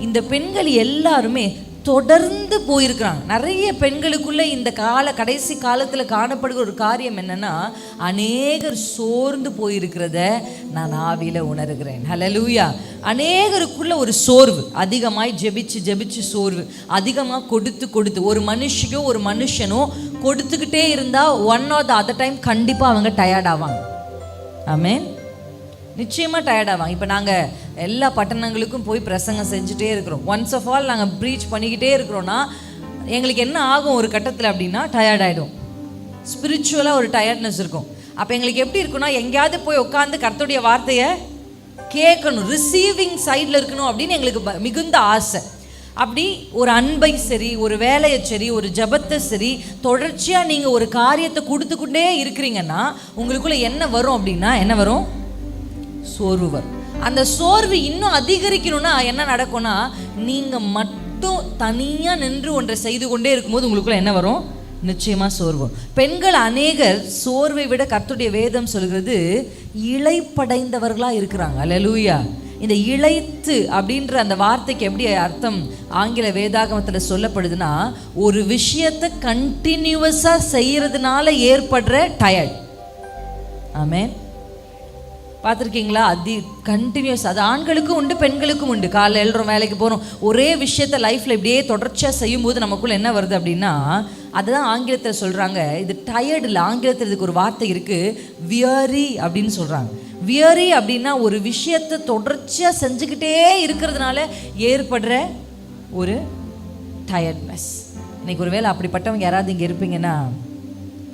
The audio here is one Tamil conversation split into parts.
இந்த பெண்கள் எல்லாருமே தொடர்ந்து போயிருக்கிறாங்க. நிறைய பெண்களுக்குள்ள இந்த கால கடைசி காலத்தில் காணப்படுகிற ஒரு காரியம் என்னன்னா அநேகர் சோர்ந்து போயிருக்கிறத நான் ஆவியில் உணர்கிறேன். ஹலலூயா அநேகருக்குள்ள ஒரு சோர்வு. அதிகமாய் ஜெபிச்சு ஜெபிச்சு சோர்வு. அதிகமாக கொடுத்து கொடுத்து. ஒரு மனுஷியோ ஒரு மனுஷனோ கொடுத்துக்கிட்டே இருந்தால் one or the other time கண்டிப்பாக அவங்க டயர்ட் ஆவாங்க. ஆமே நிச்சயமாக டயர்ட் ஆவாங்க. இப்போ நாங்கள் எல்லா பட்டணங்களுக்கும் போய் பிரசங்கம் செஞ்சுட்டே இருக்கிறோம். ஒன்ஸ் ஆஃப் ஆல் நாங்கள் ப்ரீச் பண்ணிக்கிட்டே இருக்கிறோன்னா எங்களுக்கு என்ன ஆகும் ஒரு கட்டத்தில் அப்படின்னா டயர்ட் ஆகிடும் ஸ்பிரிச்சுவலாக ஒரு டயர்ட்னஸ் இருக்கும். அப்போ எங்களுக்கு எப்படி இருக்குன்னா எங்கேயாவது போய் உட்காந்து கருத்துடைய வார்த்தையை கேட்கணும் ரிசீவிங் சைடில் இருக்கணும் அப்படின்னு எங்களுக்கு ப- மிகுந்த ஆசை. அப்படி ஒரு அன்பை சரி ஒரு வேலையை சரி ஒரு ஜபத்தை சரி தொடர்ச்சியாக நீங்கள் ஒரு காரியத்தை கொடுத்துக்கிட்டே இருக்கிறீங்கன்னா உங்களுக்குள்ளே என்ன வரும் அப்படின்னா என்ன வரும்? சோர்வு அந்த சோர்வு இன்னும் அதிகரிக்கணும்னா என்ன நடக்கும்னா நீங்கள் மட்டும் தனியாக நின்று ஒன்றை செய்து கொண்டே இருக்கும்போது உங்களுக்குள்ள என்ன வரும்? நிச்சயமாக சோர்வு பெண்கள் அநேகர் சோர்வை விட கர்த்துடைய வேதம் சொல்கிறது இழைப்படைந்தவர்களாக இருக்கிறாங்க. லலூயா இந்த இழைத்து அப்படின்ற அந்த வார்த்தைக்கு எப்படி அர்த்தம்? ஆங்கில வேதாகமத்தில் சொல்லப்படுதுன்னா ஒரு விஷயத்தை கண்டினியூவஸாக செய்கிறதுனால ஏற்படுற டயர்ட் ஆமே பார்த்துருக்கீங்களா? அதி கண்டினியூஸ் அது ஆண்களுக்கும் உண்டு பெண்களுக்கும் உண்டு. காலைல எழுறோம் வேலைக்கு போகிறோம் ஒரே விஷயத்தை லைஃப்பில் இப்படியே தொடர்ச்சியாக செய்யும்போது நமக்குள்ளே என்ன வருது அப்படின்னா அதுதான் ஆங்கிலத்தில் சொல்கிறாங்க இது டயர்டு இல்லை ஆங்கிலத்தில் இதுக்கு ஒரு வார்த்தை இருக்குது வியரி அப்படின்னு சொல்கிறாங்க வியரி அப்படின்னா ஒரு விஷயத்தை தொடர்ச்சியாக செஞ்சுக்கிட்டே இருக்கிறதுனால ஏற்படுற ஒரு டயர்ட்னஸ் இன்றைக்கி ஒருவேளை அப்படிப்பட்டவங்க யாராவது இங்கே இருப்பீங்கன்னா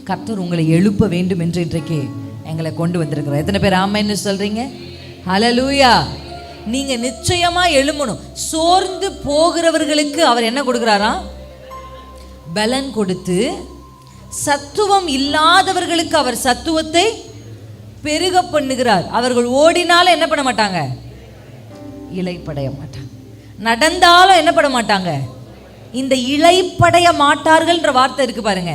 கர்த்தர் உங்களை எழுப்ப வேண்டும் என்று இன்றைக்கு எங்களை கொண்டு வந்திருக்கிறார் எத்தனை பேர் ஆமைன்னு சொல்கிறீங்க ஹலலூயா நீங்கள் நிச்சயமாக எழும்பணும். சோர்ந்து போகிறவர்களுக்கு அவர் என்ன கொடுக்குறாராம் பலன் கொடுத்து சத்துவம் இல்லாதவர்களுக்கு அவர் சத்துவத்தை பெருக பண்ணுகிறார். அவர்கள் ஓடினாலும் என்ன பண்ண மாட்டாங்க? இலைப்படைய மாட்டாங்க. நடந்தாலும் என்ன பண்ண மாட்டாங்க? இந்த இலைப்படைய மாட்டார்கள்ன்ற வார்த்தை இருக்கு பாருங்க.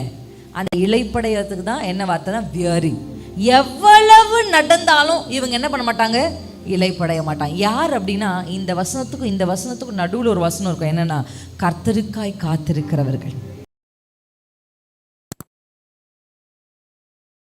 அந்த இலைப்படையத்துக்கு தான் என்ன வார்த்தைனா வியரிங் எவ்வளவு நடந்தாலும் இவங்க என்ன பண்ண மாட்டாங்க? இலைப்படைய மாட்டாங்க. யார் அப்படின்னா இந்த வசனத்துக்கும் இந்த வசனத்துக்கும் நடுவில் ஒரு வசனம் இருக்கும். என்னென்னா கர்த்தருக்காய் காத்திருக்கிறவர்கள்.